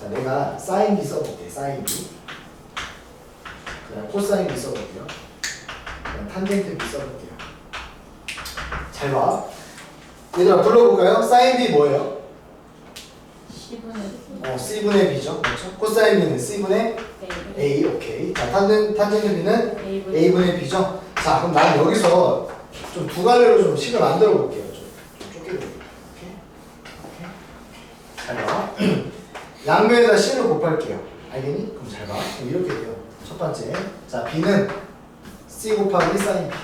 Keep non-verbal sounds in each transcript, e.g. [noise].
자, 내가 사인 B 써볼게. 사인 B. 그다음 코사인 B 써볼게요. 그다음 탄젠트 B 써볼게요. 잘 봐. 얘들아 불러볼까요? 사인 B 뭐예요? 10분의 어, C분의 B죠. 그렇죠? 코사인 B는 C분의 A. 오케이. 자, 탄젠, 탄젠트 B는 A분의 B죠. 자, 그럼 난 여기서 좀 두 갈래로 좀 식을 만들어 볼게요. 좀, 좀 좁게 볼게요. 오케이. 오케이. 잘 봐. [clears throat] 양면에다 C를 곱할게요. 알겠니? 그럼 잘 봐. 그럼 이렇게 돼요. 첫 번째. 자, B는 C 곱하기 사인 B.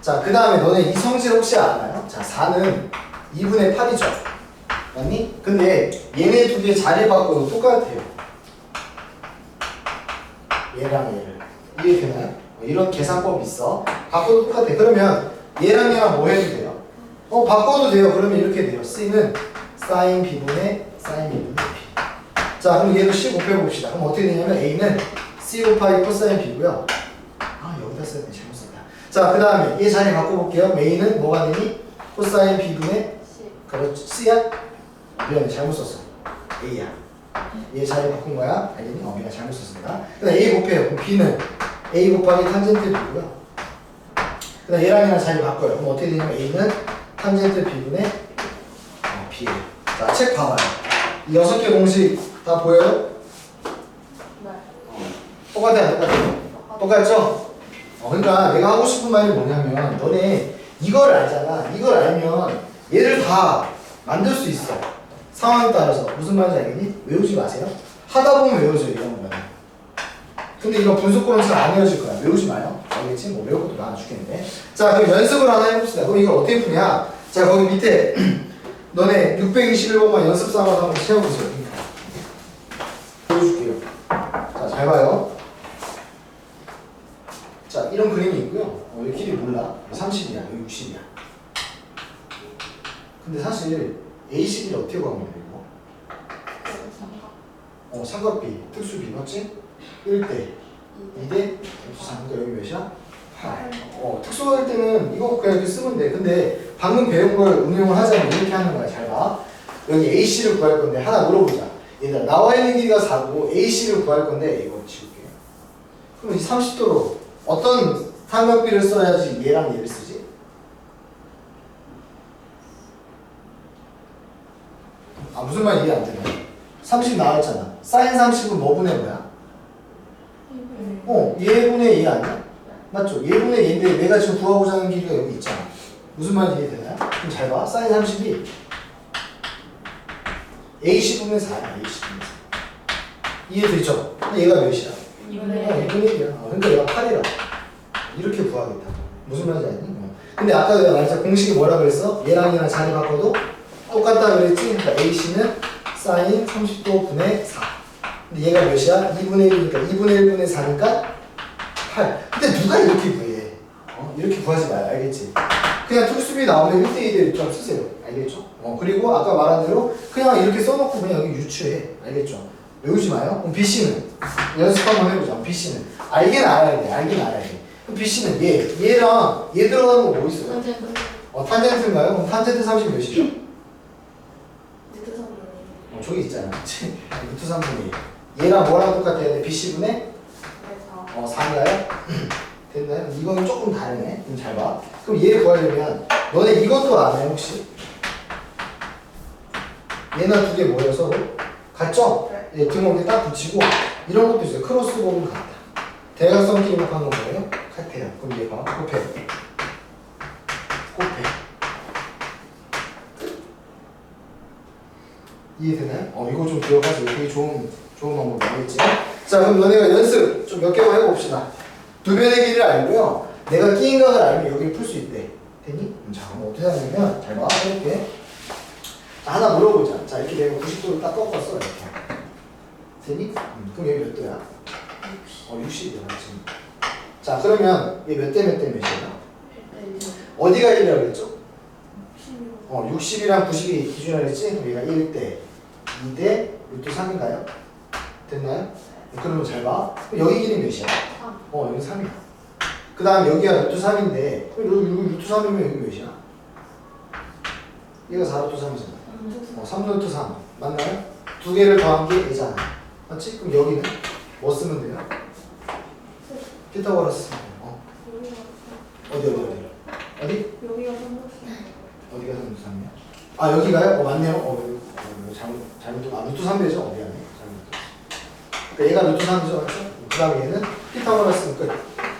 자, 그 다음에 너네 이 성질 혹시 알아요? 자, 4는 2분의 8이죠. 맞니? 근데 얘네 두 개 자리 바꿔도 똑같아요. 얘랑 얘를. 이해되나요? 어, 이런 계산법이 있어. 바꿔도 똑같아. 그러면 얘랑 얘랑 뭐 해도 돼요? 어, 바꿔도 돼요. 그러면 이렇게 돼요. C는 사인 B분의 사인 B분의. 자, 그럼 얘도 C 곱해봅시다. 그럼 어떻게 되냐면 A는 C 곱하기 코사인 B고요. 아, 여기다 써야 돼. 잘못 썼다. 자, 그 다음에 얘 자리 바꿔볼게요. A는 뭐가 되니? 코사인 B분의 그렇지. C야? 미안해. 잘못 썼어. A야. 얘 자리 바꾼 거야. 알겠니? 어, 내가 잘못 썼습니다. 그 다음 A 곱해요. 그럼 B는 A 곱하기 탄젠트 B고요. 그 다음 얘랑 얘랑 자리 바꿔요. 그럼 어떻게 되냐면 A는 탄젠트 B분의 어, B예요. 자, 책 봐봐요. 이 여섯 개 공식 다 보여요? 똑같아요, 똑같아요. 똑같죠? 어, 그러니까 내가 하고 싶은 말이 뭐냐면 너네 이걸 알잖아. 이걸 알면 얘를 다 만들 수 있어. 상황에 따라서 무슨 말인지 알겠니? 외우지 마세요. 하다 보면 외워져요 이런 거는. 근데 이거 분석고는 잘안 외워질 거야. 외우지 마요. 알겠지? 뭐 외울 것도 많아 죽겠는데. 자, 그럼 연습을 하나 해봅시다. 그럼 이걸 어떻게 푸냐? 자, 거기 밑에 [clears throat] 너네 621번만 연습 삼아서 한번 채워보세요. 자, 잘 봐요. 자, 이런 그림이 있고요. 어, 여기 길이 몰라. 30이야, 여기 60이야. 근데 사실 A11을 어떻게 구하면 돼, 이거? 어, 삼각비, 특수비, 맞지? 1대, 2대, 삼각 여기 몇이야? 8. 어, 특수가 될 때는 이거 그냥 이렇게 쓰면 돼. 근데 방금 배운 걸 운용을 하자면 이렇게 하는 거야. 잘 봐. 여기 AC를 구할 건데 하나 물어보자. 얘들아, 나와 있는 길이가 4고 AC를 구할 건데 이거 지울게. 그럼 이 30도로 어떤 삼각비를 써야지 얘랑 얘를 쓰지? 아 무슨 말 이해 안 되네. 30 나왔잖아. 사인 30은 뭐 분의 뭐야? 어, 얘분의 얘 아니야? 맞죠? 얘분의 얘인데 내가 지금 구하고자 하는 길이가 여기 있잖아. 무슨 말인지 이해되나요? 그럼 잘 봐. 사인 30이 A10분의 4야. A10분의 4. 이해되죠? 근데 얘가 몇이야? 어, 이분의 2분의 1이야. 어, 그러니까 얘가 8이라. 이렇게 구하겠다. 무슨 말인지 알니? 어. 근데 아까 내가 말했잖아. 공식이 뭐라 그랬어? 얘랑 얘랑 자리 바꿔도 똑같다 그랬지? 그러니까 AC는 사인 30도 분의 4. 근데 얘가 몇이야? 2분의 1이니까 2분의 1분의 4니까 8. 근데 누가 이렇게 구해? 어? 이렇게 구하지 마요. 알겠지? 그냥 특수비 나오면 1대2대 좀 쓰세요. 알겠죠? 어, 그리고 아까 말한 대로 그냥 이렇게 써놓고 그냥 여기 유추해. 알겠죠? 외우지 마요. 그럼 BC는 연습 한번 해보자. BC는 알긴 알아야 돼. 알긴 알아야 돼. 그럼 BC는 얘, 얘랑 얘 들어가는 거 뭐 있어요? 어, 탄젠트인가요? 그럼 탄젠트 30 몇이죠? 어, 저기 있잖아. 루트 3분의 2. 얘랑 뭐랑 똑같아야 돼? BC분의 어, 4인가요? [clears throat] 됐나요? 이거는 조금 다르네. 좀잘 봐. 그럼 얘 구하려면 너네 이것도 아나요 혹시? 얘나 두 개 모여 서로 같죠? 예, 등을 이렇게 딱 붙이고 이런 것도 있어요. 크로스보는 같다. 대각선 기록하는 거 뭐예요? 같아요. 그럼 얘 봐. 곱해. 곱해. 이해되나요? 어 이거 좀 기억하세요. 되게 좋은 좋은 방법 알겠지? 자 그럼 너네가 연습 좀 몇 개만 해봅시다. 두 변의 길이를 알고요. 내가 끼인 각을 알면 여기 풀수 있대. 됐니? 음, 자 그럼 어떻게 하냐면 잘 봐. 이렇게 자 하나 물어보자. 자 이렇게 내가 90도를 딱 꺾었어 이렇게. 됐니? 음, 그럼 여기 몇 도야? 어 60이야 지금. 자 그러면 얘 몇 대 몇 대 몇이야? 어디가 1이라고 그랬죠? 어, 60이랑 90이 기준이라 했지? 그럼 얘가 1대, 2대, 루트 3인가요? 됐나요? 그러면 잘 봐. 그럼 여기 길이 몇이야? 어, 여기 3이야. 그 다음 여기가 루트 3인데, 그럼 여기, 여기 루트 3이면 여기 몇이야? 얘가 4루트 3이잖아. 어, 3루트 3. 맞나요? 두 개를 더한 게 얘잖아. 맞지? 그럼 여기는 뭐 쓰면 돼요? 피타고라스. 어. 어디 어디 어디? 어디? 여기가. 어디가 루트 3이야? 아 여기가요? 어 맞네요. 어, 어 이거 잘못 잘못 아 루트 3배죠? 어 미안해. 잘못. 그러니까 얘가 루트 3이죠, 맞죠? 그 다음에 얘는 피타고라스 끝.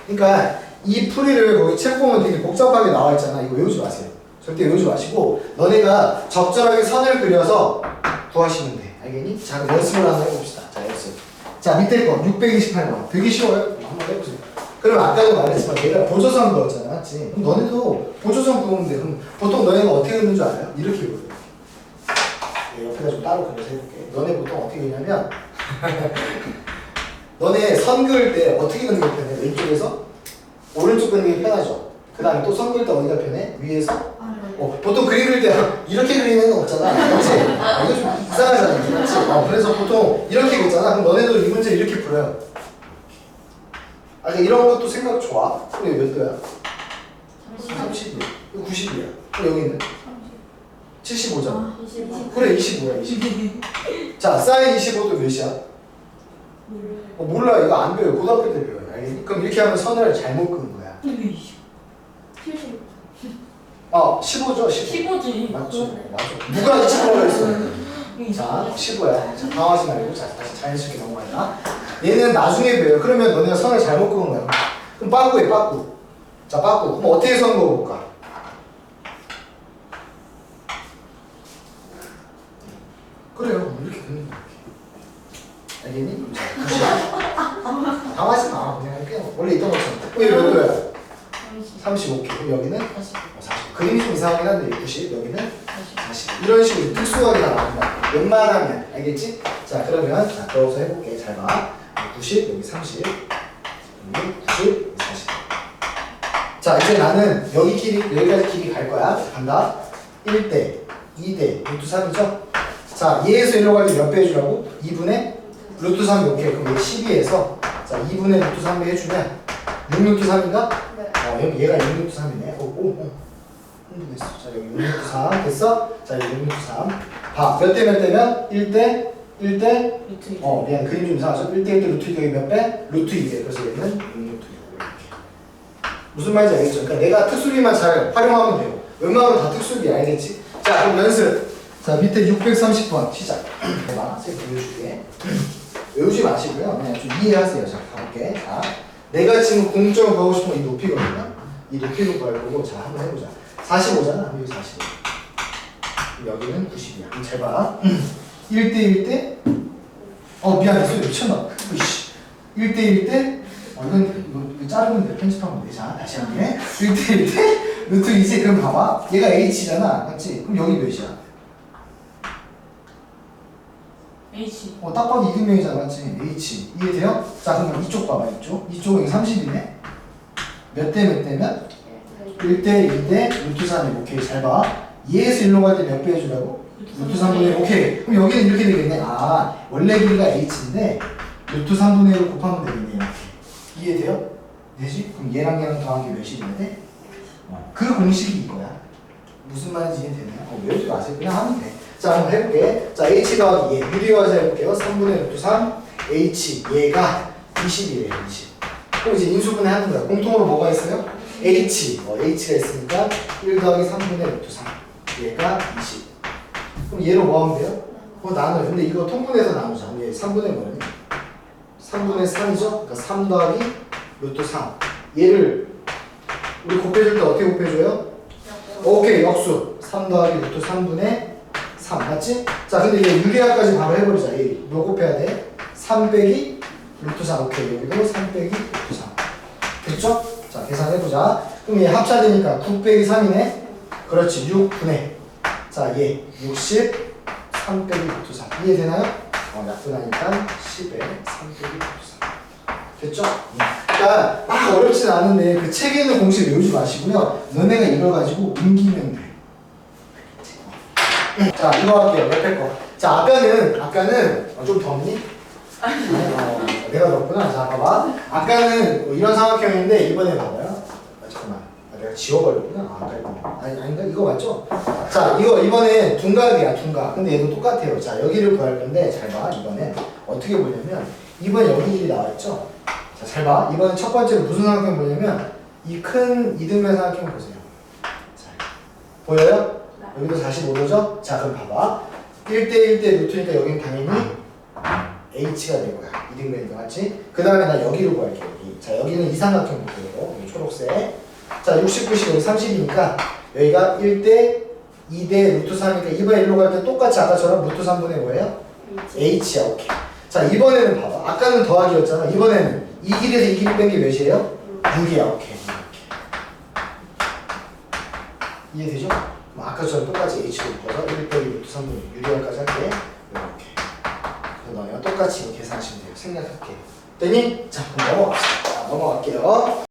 그러니까 이 풀이를 거기 책 보면 되게 복잡하게 나와 있잖아. 이거 외우지 마세요. 절대 외우지 마시고 너네가 적절하게 선을 그려서 구하시면 돼. 알겠니? 자 그럼 연습을 한번 해봅시다. 자 연습. 자 밑에 거 628번 되게 쉬워요. 한번 해보세요. 그럼 아까도 말했지만 얘가 보조선 그었잖아, 맞지? 그럼 너네도 보조선 돼. 그럼 보통 너네가 어떻게 그는 줄 알아요? 이렇게 그거든. 네, 옆에다 좀 따로 그려서 해볼게. 너네 보통 어떻게 그냐면 [laughs] 너네 선 그을 때 어떻게 그는 게 편해? 왼쪽에서 오른쪽 그는 게 편하죠. 그 다음에 또 선 그을 때 어디가 편해? 위에서. 어, 보통 그림 그릴 때 이렇게 그리는 건 없잖아. 그렇지? 아, 이거 좀 이상하잖아. 그렇지? 어, 그래서 보통 이렇게 그렸잖아. 그럼 너네도 이 문제 이렇게 풀어요. 아, 그러니까 이런 것도 생각 좋아. 근데 몇 도야? 30이야. 이거 90이야. 그럼 여기는 75잖아. 아, 20. 그래, 25야, 25. [laughs] 자, 사인 25도 몇이야? 어, 몰라. 이거 안 배워요. 고등학교 때 배워요. 알겠니? 그럼 이렇게 하면 선을 잘못 그은 거야. 70. 어, 15죠, 15. 15지. 맞죠? 맞죠. 누가 25라 했어? 자, 15야. 자, 당하지 말고 자, 다시 자연스럽게 넘어가자. 얘는 나중에 배워요. 그러면 너네가 선을 잘못 그은 거야. 그럼 빠꾸해, 빠꾸. 자, 빠꾸. 그럼 어떻게 선 그어볼까? 그래요. 이렇게 그는 거야. 알겠니? 당하지 마. 그냥 그냥 원래 있던 것처럼. 그럼 얘몇 도야? 35K. 그럼 여기는 40. 그림이 좀 이상하긴 한데 90. 여기는 40. 이런 식으로 특수하게 나온다. 웬만하면 알겠지? 자 그러면 자 들어서 해볼게. 잘 봐. 90 여기 30 여기 90 여기 40. 자 이제 나는 여기 길이 여기까지 길이 갈 거야. 간다. 1대 2대 루트 3이죠? 자 2에서 1로 갈때몇배 해주라고? 2분의 루트 3몇 개? 그럼 얘 12에서 자 2분의 루트 3배 해주면 6 루트 3인가? 네. 어, 여기 얘가 6 루트 3이네. 오, 오, 오. 흥분됐어. 자, 여기 6 루트 3 됐어? 자, 여기 6 루트 3. 봐. 몇 대 몇 대면? 1대 1대 루트 어, 미안. 그림 좀 이상하죠? 1대 1대 루트 2가 몇 배? 루트 2배. 그래서 얘는 6 루트 2. 이렇게. 무슨 말인지 알겠죠? 그러니까 내가 특수비만 잘 활용하면 돼요. 웬만하면 다 특수비 알겠지? 자, 그럼 연습. 자, 밑에 630번 시작. [clears throat] 해봐. 쌤 보여줄게. [clears throat] 외우지 마시고요. 그냥 좀 이해하세요. 자, 가볼게. 자, 내가 지금 공점을 가고 싶은 이 높이거든요. 이 높이로 구할 거고, 자, 한번 해보자. 45잖아. 여기 45. 여기는 90이야. 그럼 잘 봐. 1대 1대? 어, 미안해. 소리 미쳤나? 으이씨. 1대 1대? 어, 이건, 이거, 이거 자르면 돼. 편집하면 돼. 자, 다시 할게. 1대 1대? 루트 2지? 그럼 봐봐. 얘가 H잖아. 맞지? 그럼 여기 몇이야? H. 어, 딱 봐도 이등명이잖아, 맞지? H. 이해돼요? 자, 그럼 이쪽 봐봐, 이쪽. 이쪽은 여기 30이네? 몇 대 몇 대면? 1대 2대 루트 3이 오케이, 잘 봐. 2에서 1로 갈 때 몇 배 해주라고? 루트 3분의 1, 오케이. 그럼 여기는 이렇게 되겠네. 아, 원래 길이가 H인데, 루트 3분의 1을 곱하면 되겠네, 이렇게. 이해돼요? 되지? 그럼 얘랑 얘랑 더한 게 몇이 돼야 돼? 어, 그 공식이 이거야. 무슨 말인지 이해되나요? 어, 외우지 마세요. 그냥 하면 돼. 자, 한번 해볼게. 자, H 더하기 얘. 유리화해서 해볼게요. 3분의 루트 3. H. 얘가 20이래요, 20. 그럼 이제 인수분해 하는 거야. 공통으로 뭐가 있어요? H. 어, H가 있으니까 1 더하기 3분의 루트 3. 얘가 20. 그럼 얘로 뭐 하면 돼요? 어, 나눠요. 근데 이거 통분해서 나누자. 얘 3분의 뭐니? 3분의 3이죠? 그러니까 3 더하기 루트 3. 얘를 우리 곱해줄 때 어떻게 곱해줘요? 오케이 역수 3 더하기 루트 3분의 3 맞지? 자 근데 얘 유리화까지 바로 해버리자 얘 뭐 곱해야 돼? 3 빼기 루트 3 오케이 여기도 3 빼기 루트 3 됐죠? 자 계산해보자 그럼 얘 합차되니까 9 빼기 3이네 그렇지 6분의 자 얘 60 3 빼기 루트 3 이해되나요? 어 약분하니까 10에 3 빼기 루트 3 됐죠? 그러니까 막 어렵진 않은데 그 책에 있는 공식 외우지 마시고요. 너네가 이걸 가지고 옮기면 돼. 자 이거 할게요. 옆에 거. 자 아까는 아까는 어, 좀 덥니? 어, 내가 덥구나. 자 봐봐. 아까는 뭐 이런 삼각형인데 이번에 봐봐요. 아, 잠깐만. 아, 내가 지워버렸구나. 아, 아까 아니 아닌가 이거 맞죠? 자 이거 이번에 둔각이야 둔각. 근데 얘도 똑같아요. 자 여기를 구할 건데 잘 봐. 이번에 어떻게 보냐면 이번 여기 길이 나왔죠? 자 잘 봐. 이번에 첫 번째로 무슨 삼각형 보냐면 이 큰 이등변 삼각형 보세요. 자 보여요? 여기도 45도죠? 자 그럼 봐봐 1대 1 대 루트니까 여기는 당연히 H가 될 거야. 이등변이니까 맞지? 그 다음에 나 여기로 구할게 여기. 자 여기는 이삼각형 볼게요. 여기 초록색. 자 69씩 여기 30이니까 여기가 1대 2대 루트 3이니까 이번에 1로 갈 때 똑같이 아까처럼 루트 3분의 뭐예요? H야 오케이. 자 이번에는 봐봐. 아까는 더하기였잖아. 이번에는 이 길에서 이 길이 뺀게 몇이에요? 6이야 오케이. 이해되죠? 아까처럼 똑같이 H로 묶어서 1 빼기 루트 3분의 유리알까지 할게 이렇게 너네가 똑같이 계산하시면 돼요. 생략할게 됐니? 자 그럼 넘어갑시다. 자, 넘어갈게요